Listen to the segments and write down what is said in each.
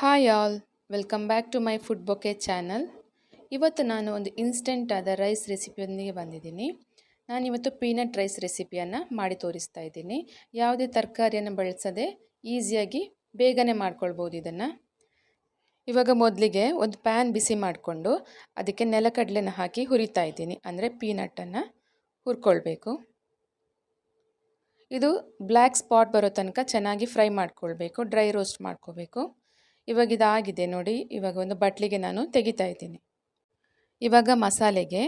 Hi all welcome back to my food bouquet channel ಇವತ್ತು ನಾನು ಒಂದು ಇನ್ಸ್ಟೆಂಟ್ ಆದ ರೈಸ್ ರೆಸಿಪಿಯೊಂದಿಗೆ ಬಂದಿದ್ದೀನಿ. ನಾನಿವತ್ತು ಪೀನಟ್ ರೈಸ್ ರೆಸಿಪಿಯನ್ನು ಮಾಡಿ ತೋರಿಸ್ತಾ ಇದ್ದೀನಿ. ಯಾವುದೇ ತರಕಾರಿಯನ್ನು ಬಳಸದೆ ಈಸಿಯಾಗಿ ಬೇಗನೆ ಮಾಡ್ಕೊಳ್ಬೋದು ಇದನ್ನು. ಇವಾಗ ಮೊದಲಿಗೆ ಒಂದು ಪ್ಯಾನ್ ಬಿಸಿ ಮಾಡಿಕೊಂಡು ಅದಕ್ಕೆ ನೆಲಕಡಲೆನ ಹಾಕಿ ಹುರಿತಾ ಇದ್ದೀನಿ. ಅಂದರೆ ಪೀನಟನ್ನು ಹುರ್ಕೊಳ್ಬೇಕು. ಇದು ಬ್ಲ್ಯಾಕ್ ಸ್ಪಾಟ್ ಬರೋ ತನಕ ಚೆನ್ನಾಗಿ ಫ್ರೈ ಮಾಡ್ಕೊಳ್ಬೇಕು ಡ್ರೈ ರೋಸ್ಟ್ ಮಾಡ್ಕೋಬೇಕು ಇವಾಗ ಇದಾಗಿದೆ ನೋಡಿ. ಇವಾಗ ಒಂದು ಬಟ್ಲಿಗೆ ನಾನು ತೆಗಿತಾ ಇದ್ದೀನಿ. ಇವಾಗ ಮಸಾಲೆಗೆ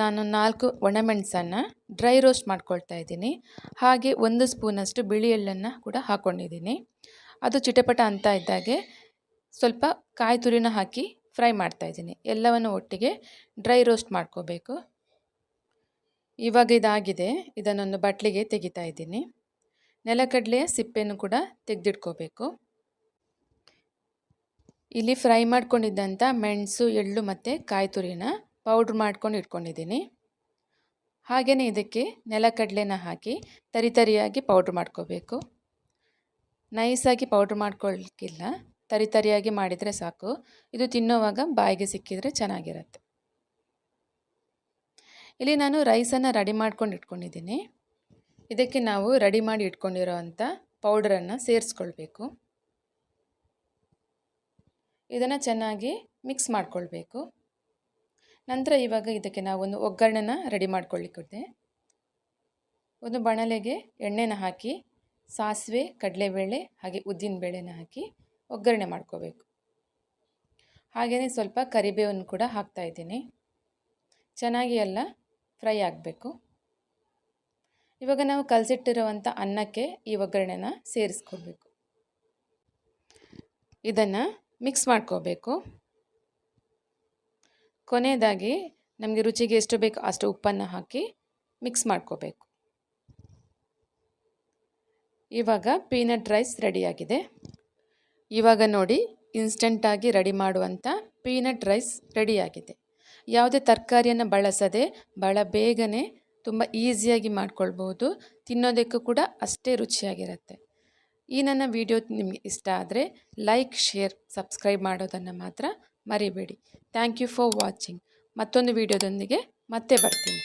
ನಾನು ನಾಲ್ಕು ಒಣಮೆಣಸನ್ನು ಡ್ರೈ ರೋಸ್ಟ್ ಮಾಡ್ಕೊಳ್ತಾ ಇದ್ದೀನಿ. ಹಾಗೆ ಒಂದು ಸ್ಪೂನಷ್ಟು ಬಿಳಿ ಎಳ್ಳನ್ನು ಕೂಡ ಹಾಕ್ಕೊಂಡಿದ್ದೀನಿ ಅದು ಚಿಟಪಟ ಅಂತ ಇದ್ದಾಗೆ ಸ್ವಲ್ಪ ಕಾಯಿ ತುರಿನ ಹಾಕಿ ಫ್ರೈ ಮಾಡ್ತಾ ಇದ್ದೀನಿ. ಎಲ್ಲವನ್ನು ಒಟ್ಟಿಗೆ ಡ್ರೈ ರೋಸ್ಟ್ ಮಾಡ್ಕೋಬೇಕು. ಇವಾಗ ಇದಾಗಿದೆ. ಇದನ್ನೊಂದು ಬಟ್ಲಿಗೆ ತೆಗಿತಾ ಇದ್ದೀನಿ. ನೆಲಕಡಲೆಯ ಸಿಪ್ಪೆಯನ್ನು ಕೂಡ ತೆಗೆದಿಟ್ಕೋಬೇಕು. ಇಲ್ಲಿ ಫ್ರೈ ಮಾಡ್ಕೊಂಡಿದ್ದಂಥ ಮೆಣಸು, ಎಳ್ಳು ಮತ್ತು ಕಾಯಿ ತುರಿನ ಪೌಡ್ರ್ ಮಾಡ್ಕೊಂಡು ಇಟ್ಕೊಂಡಿದ್ದೀನಿ. ಹಾಗೆಯೇ ಇದಕ್ಕೆ ನೆಲಕಡಲೆನ ಹಾಕಿ ತರಿ ತರಿಯಾಗಿ ಪೌಡ್ರ್ ಮಾಡ್ಕೋಬೇಕು. ನೈಸಾಗಿ ಪೌಡ್ರ್ ಮಾಡ್ಕೊಳ್ಳಿಕ್ಕಿಲ್ಲ ತರಿ ತರಿಯಾಗಿ ಮಾಡಿದರೆ ಸಾಕು. ಇದು ತಿನ್ನೋವಾಗ ಬಾಯಿಗೆ ಸಿಕ್ಕಿದರೆ ಚೆನ್ನಾಗಿರುತ್ತೆ. ಇಲ್ಲಿ ನಾನು ರೈಸನ್ನು ರೆಡಿ ಮಾಡ್ಕೊಂಡು ಇಟ್ಕೊಂಡಿದ್ದೀನಿ. ಇದಕ್ಕೆ ನಾವು ರೆಡಿ ಮಾಡಿ ಇಟ್ಕೊಂಡಿರೋ ಅಂಥ ಪೌಡ್ರನ್ನು ಸೇರಿಸ್ಕೊಳ್ಬೇಕು. ಇದನ್ನು ಚೆನ್ನಾಗಿ ಮಿಕ್ಸ್ ಮಾಡಿಕೊಳ್ಬೇಕು. ನಂತರ ಇವಾಗ ಇದಕ್ಕೆ ನಾವು ಒಂದು ಒಗ್ಗರಣೆನ ರೆಡಿ ಮಾಡ್ಕೊಳ್ಳಿಕ್ಕೆ ಒಂದು ಬಣಲೆಗೆ ಎಣ್ಣೆನ ಹಾಕಿ, ಸಾಸಿವೆ, ಕಡಲೆಬೇಳೆ, ಹಾಗೆ ಉದ್ದಿನ ಬೇಳೆನ ಹಾಕಿ ಒಗ್ಗರಣೆ ಮಾಡ್ಕೋಬೇಕು. ಹಾಗೆಯೇ ಸ್ವಲ್ಪ ಕರಿಬೇವನ್ನು ಕೂಡ ಹಾಕ್ತಾ ಇದ್ದೀನಿ. ಚೆನ್ನಾಗಿ ಎಲ್ಲ ಫ್ರೈ ಆಗಬೇಕು. ಇವಾಗ ನಾವು ಕಲಸಿಟ್ಟಿರುವಂಥ ಅನ್ನಕ್ಕೆ ಈ ಒಗ್ಗರಣೆನ ಸೇರಿಸ್ಕೊಳ್ಬೇಕು. ಇದನ್ನು ಮಿಕ್ಸ್ ಮಾಡ್ಕೋಬೇಕು. ಕೊನೆಯದಾಗಿ ನಮಗೆ ರುಚಿಗೆ ಎಷ್ಟು ಬೇಕು ಅಷ್ಟು ಉಪ್ಪನ್ನು ಹಾಕಿ ಮಿಕ್ಸ್ ಮಾಡ್ಕೋಬೇಕು. ಇವಾಗ ಪೀನಟ್ ರೈಸ್ ರೆಡಿಯಾಗಿದೆ. ಇವಾಗ ನೋಡಿ ಇನ್ಸ್ಟೆಂಟಾಗಿ ರೆಡಿ ಮಾಡುವಂಥ ಪೀನಟ್ ರೈಸ್ ರೆಡಿಯಾಗಿದೆ. ಯಾವುದೇ ತರಕಾರಿಯನ್ನು ಬಳಸದೆ ಭಾಳ ಬೇಗನೆ ತುಂಬ ಈಸಿಯಾಗಿ ಮಾಡ್ಕೊಳ್ಬೋದು ತಿನ್ನೋದಕ್ಕೂ ಕೂಡ ಅಷ್ಟೇ ರುಚಿಯಾಗಿರುತ್ತೆ. ಈ ನನ್ನ ವಿಡಿಯೋ ನಿಮಗೆ ಇಷ್ಟ ಆದರೆ ಲೈಕ್, ಶೇರ್, ಸಬ್ಸ್ಕ್ರೈಬ್ ಮಾಡೋದನ್ನು ಮಾತ್ರ ಮರಿಬೇಡಿ. Thank you for watching. ಮತ್ತೊಂದು ವಿಡಿಯೋದೊಂದಿಗೆ ಮತ್ತೆ ಬರ್ತೀನಿ.